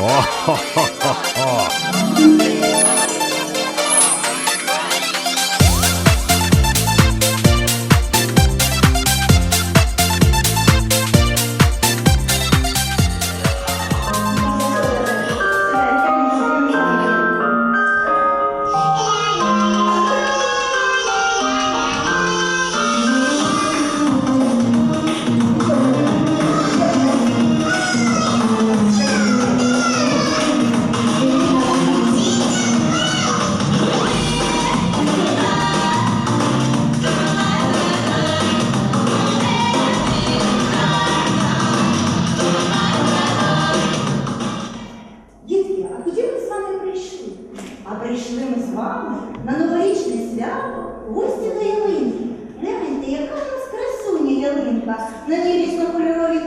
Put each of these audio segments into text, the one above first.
哦哈哈哈哈 А прийшли ми з вами на новорічне свято гості до ялинки. Гляньте, яка у нас красуня ялинка. На ній різнокольорові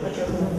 початку.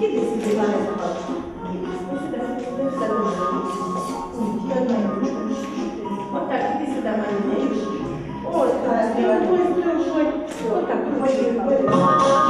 Kiedy zbywamy zobaczki? Вот так, иди сюда, мальчик. Вот так, делай, делай, делай, вот так, вот так.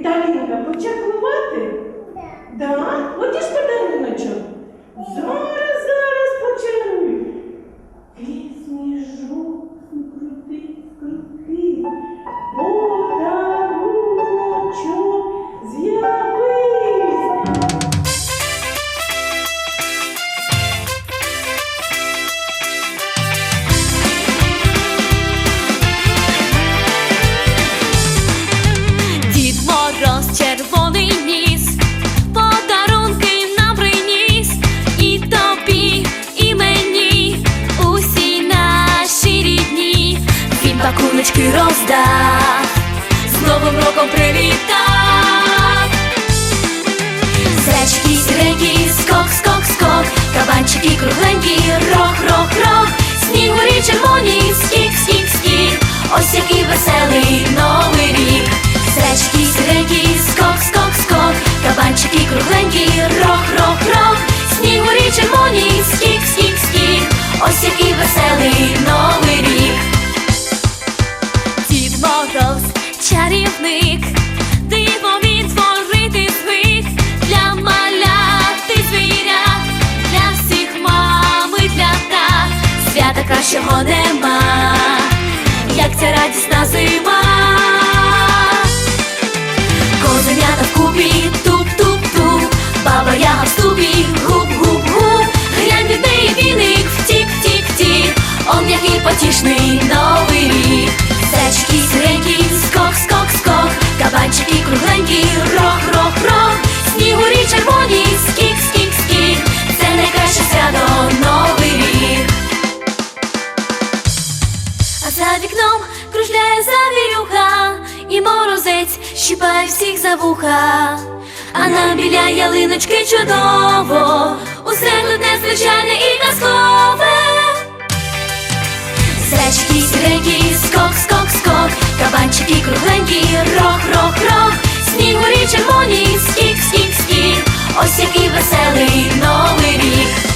Віталінка, Так. Да? Да? Хочеш подаруночок. Зараз, Зечки, сіренькі, скок, скок, скок, кабанчики кругленькі, рох, рох, рох, снігурі червоні, скік, скік, скік, ось який веселий новий рік. Зечки, сіренькі, скок, скок, скок, кабанчики кругленькі, рох, рох, рох, снігурі червоні, скік, скік, скік, ось який веселий новий рік. Дід Мороз, чарівник, кращого нема, як ця радісна зима. Козенята вкупі, туп-туп-туп, баба яга вуха, а на біля ялиночки чудово, усе тут незвичайне і казкове. Зайчики, сіренькі, скок, скок, скок, кабанчики, кругленькі, рох, рох, рох, сніг у снігурі червоні, скік, скік, скік, ось який веселий новий рік.